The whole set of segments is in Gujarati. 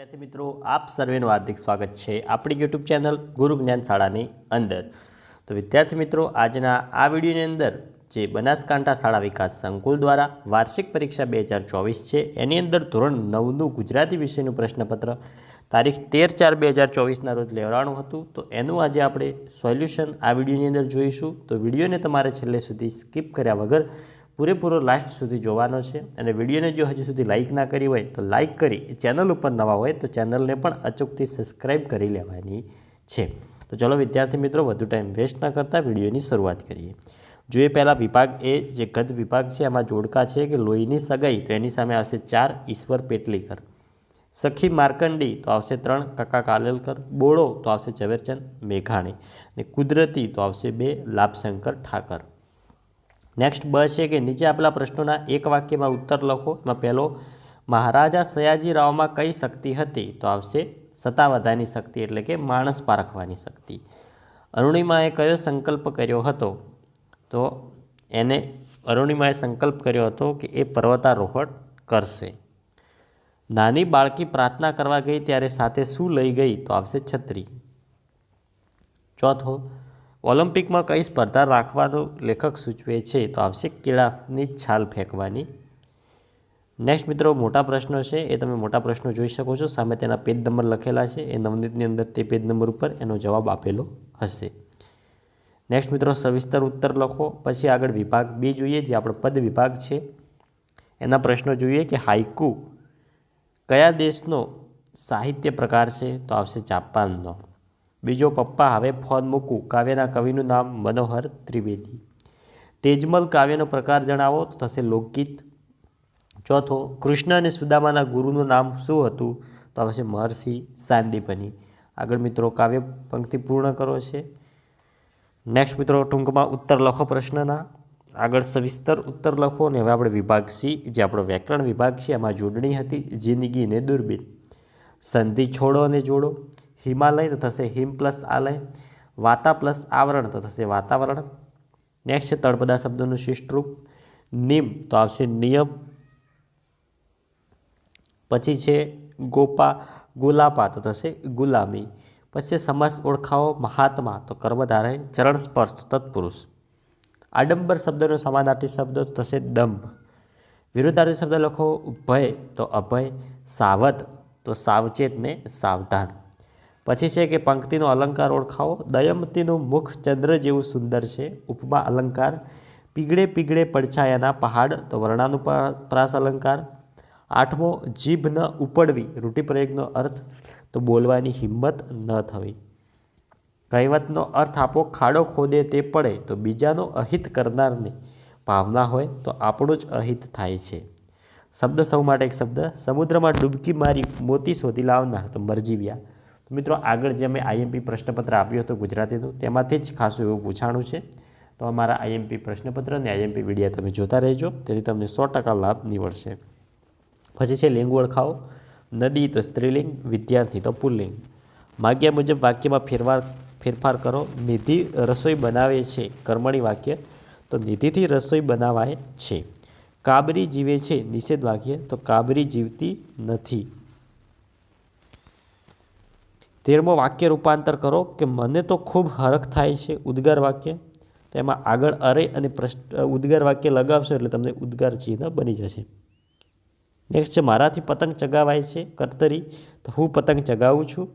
વિદ્યાર્થી મિત્રો, આપ સર્વેનું હાર્દિક સ્વાગત છે આપણી યુટ્યુબ ચેનલ ગુરુ જ્ઞાન શાળાની અંદર. તો વિદ્યાર્થી મિત્રો, આજના આ વિડીયોની અંદર જે બનાસકાંઠા શાળા વિકાસ સંકુલ દ્વારા વાર્ષિક પરીક્ષા બે હજાર ચોવીસ છે, એની અંદર ધોરણ નવનું ગુજરાતી વિષયનું પ્રશ્નપત્ર તારીખ તેર ચાર બે હજાર ચોવીસના રોજ લેવડાવવાનું હતું. તો એનું આજે આપણે સોલ્યુશન આ વિડીયોની અંદર જોઈશું. તો વિડીયોને તમારે છેલ્લે સુધી સ્કીપ કર્યા વગર પૂરેપૂરો લાસ્ટ સુધી જોવાનો છે અને વિડીયોને જો હજી સુધી લાઇક ના કરી હોય તો લાઇક કરી ચેનલ ઉપર નવા હોય તો ચેનલને પણ અચૂકથી સબસ્ક્રાઇબ કરી લેવાની છે. તો ચલો વિદ્યાર્થી મિત્રો, વધુ ટાઈમ વેસ્ટ ના કરતાં વિડીયોની શરૂઆત કરીએ. જોઈએ પહેલાં વિભાગ એ જે ગત વિભાગ છે એમાં જોડકા છે કે લોહીની સગાઈ, તો એની સામે આવશે ચાર ઈશ્વર પેટલીકર. સખી માર્કંડી, તો આવશે ત્રણ કાકા કાલેલકર. બોળો, તો આવશે ઝવેરચંદ મેઘાણી. અને કુદરતી, તો આવશે બે લાભશંકર ઠાકર. નેક્સ્ટ બ છે કે નીચે આપેલા પ્રશ્નોના એક વાક્યમાં ઉત્તર લખો. એમાં પહેલો, મહારાજા સયાજી રાવમાં કઈ શક્તિ હતી? તો આવશે, સત્તાવધાની શક્તિ એટલે કે માણસ પારખવાની શક્તિ. અરુણિમાએ કયો સંકલ્પ કર્યો હતો? તો એને અરુણિમાએ સંકલ્પ કર્યો હતો કે એ પર્વતારોહણ કરશે. નાની બાળકી પ્રાર્થના કરવા ગઈ ત્યારે સાથે શું લઈ ગઈ? તો આવશે છત્રી. ચોથો ઓલિમ્પિકમાં કઈ સ્પર્ધા રાખવાનું લેખક સૂચવે છે તો આવશે કેળાની છાલ ફેંકવાની. નેક્સ્ટ મિત્રો, મોટા પ્રશ્નો છે. એ તમે મોટા પ્રશ્નો જોઈ શકો છો. સામે તેના પેજ નંબર લખેલા છે. એ નવનીતની અંદર તે પેજ નંબર ઉપર એનો જવાબ આપેલો હશે. નેક્સ્ટ મિત્રો, સવિસ્તર ઉત્તર લખો. પછી આગળ વિભાગ બી જોઈએ, જે આપણો પદ વિભાગ છે. એના પ્રશ્નો જોઈએ કે હાઇકુ કયા દેશનો સાહિત્ય પ્રકાર છે? તો આવશે જાપાનનો. બીજો પપ્પા હવે ફોન મૂકું. કાવ્યના કવિનું નામ મનોહર ત્રિવેદી. તેજમલ કાવ્યનો પ્રકાર જણાવો તો થશે લોકગીત. ચોથો, કૃષ્ણ અને સુદામાના ગુરુનું નામ શું હતું? તો થશે મહર્ષિ સાંદીપની. આગળ મિત્રો, કાવ્ય પંક્તિ પૂર્ણ કરો છે. નેક્સ્ટ મિત્રો, ટૂંકમાં ઉત્તર લખો પ્રશ્નના. આગળ સવિસ્તર ઉત્તર લખો અને હવે આપણે વિભાગ સી, જે આપણો વ્યાકરણ વિભાગ છે, એમાં જોડણી હતી જિંદગી ને દૂરબીન. સંધિ છોડો અને જોડો. હિમાલય તો થશે હિમ પ્લસ આલય, વાતા પ્લસ આવરણ તો થશે વાતાવરણ. નેક્સ્ટ તળપદા શબ્દોનું શિષ્ટરૂપ. નિમ તો આવશે નિયમ. પછી છે ગોપા, ગુલાપા તો થશે ગુલામી. પછી સમાસ ઓળખાવો મહાત્મા તો કર્મધારય, ચરણ સ્પર્શ તત્પુરુષ. આડંબર શબ્દનો સમાનાર્થી શબ્દ થશે દંભ. વિરુદ્ધાર્થી શબ્દ લખો ભય તો અભય, સાવધ તો સાવચેત ને સાવધાન. પછી છે કે પંક્તિનો અલંકાર ઓળખાવો. દયમતીનું મુખ ચંદ્ર જેવું સુંદર છે. ઉપમા અલંકાર. પીગળે પીગળે પડછાયાના પહાડ, તો વર્ણાનું પ્રાસ અલંકાર. આઠમો, જીભ ન ઉપડવી, રૂઢિપ્રયોગનો અર્થ, તો બોલવાની હિંમત ન થવી. કહેવતનો અર્થ આપો, ખાડો ખોદે તે પડે, તો બીજાનો અહિત કરનારને ભાવના હોય, તો આપણું જ અહિત થાય છે. શબ્દ સૌ માટે એક શબ્દ. સમુદ્રમાં ડૂબકી મારી મોતી શોધી લાવનાર, તો મરજીવ્યા મિત્રો, આગળ જે મેં આઈએમપી પ્રશ્નપત્ર આપ્યું હતું ગુજરાતીનું, તેમાંથી જ ખાસું એવું પૂછાણું છે. તો અમારા આઈએમપી પ્રશ્નપત્ર અને આઈએમપી વિડીયા તમે જોતા રહેજો, તેથી તમને સો ટકા લાભ નીવડશે. પછી છે લિંગ ઓળખાવો, નદી તો સ્ત્રીલિંગ, વિદ્યાર્થી તો પુલ્લિંગ. માગ્યા મુજબ વાક્યમાં ફેરફાર ફેરફાર કરો, નિધિ રસોઈ બનાવે છે, કર્મણી વાક્ય, તો નિધિથી રસોઈ બનાવાય છે. કાબરી જીવે છે, નિષેધ વાક્ય, તો કાબરી જીવતી નથી. તેરમો વાક્ય રૂપાંતર કરો કે મને તો ખૂબ હરખ થાય છે ઉદ્ગાર વાક્ય. તો એમાં આગળ અરે અને પ્રશ્ન ઉદ્ગાર વાક્ય લગાવશો એટલે તમને ઉદ્ગાર ચિહ્ન બની જશે. નેક્સ્ટ છે, મારાથી પતંગ ચગાવાય છે કર્તરી. તો હું પતંગ ચગાવું છું.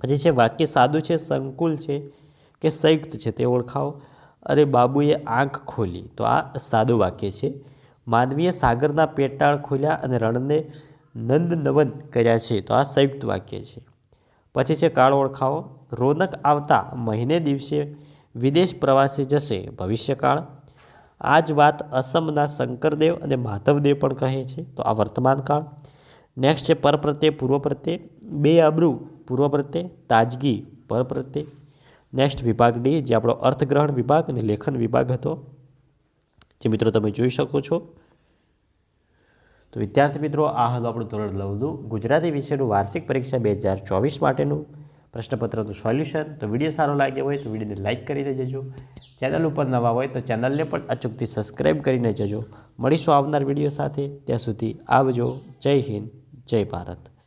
પછી છે, વાક્ય સાદું છે, સંકુલ છે કે સંયુક્ત છે તે ઓળખાવો. અરે બાબુએ આંખ ખોલી. તો આ સાદું વાક્ય છે. માનવીએ સાગરના પેટાળ ખોલ્યા અને રણને નંદ નવન કર્યા છે. તો આ સંયુક્ત વાક્ય છે. પછી છે કાળ ઓળખાવો. રોનક આવતા મહિને દિવસે વિદેશ પ્રવાસે જશે. ભવિષ્યકાળ. આ જ વાત અસમના શંકરદેવ અને માધવદેવ પણ કહે છે. તો આ વર્તમાન કાળ નેક્સ્ટ છે પર પ્રત્યે, પૂર્વ પ્રત્યે. બે આબરૂ પૂર્વ પ્રત્યે. તાજગી, પર પ્રત્યે. નેક્સ્ટ વિભાગ ડી, જે આપણો અર્થગ્રહણ વિભાગ અને લેખન વિભાગ હતો. જે મિત્રો તમે જોઈ શકો છો. તો વિદ્યાર્થી મિત્રો, આ હતું આપણું ધોરણ નવનું ગુજરાતી વિષયનું વાર્ષિક પરીક્ષા બે હજાર ચોવીસ માટેનું. પ્રશ્નપત્રનું સોલ્યુશન. તો વીડિયો સારો લાગ્યો હોય તો વિડીયોને લાઇક કરીને જજો ચેનલ ઉપર નવા હોય તો ચેનલને પણ અચૂકથી સબસ્ક્રાઈબ કરીને જજો મળીશું આવનાર વીડિયો સાથે. ત્યાં સુધી આવજો. જય હિન્દ. જય ભારત.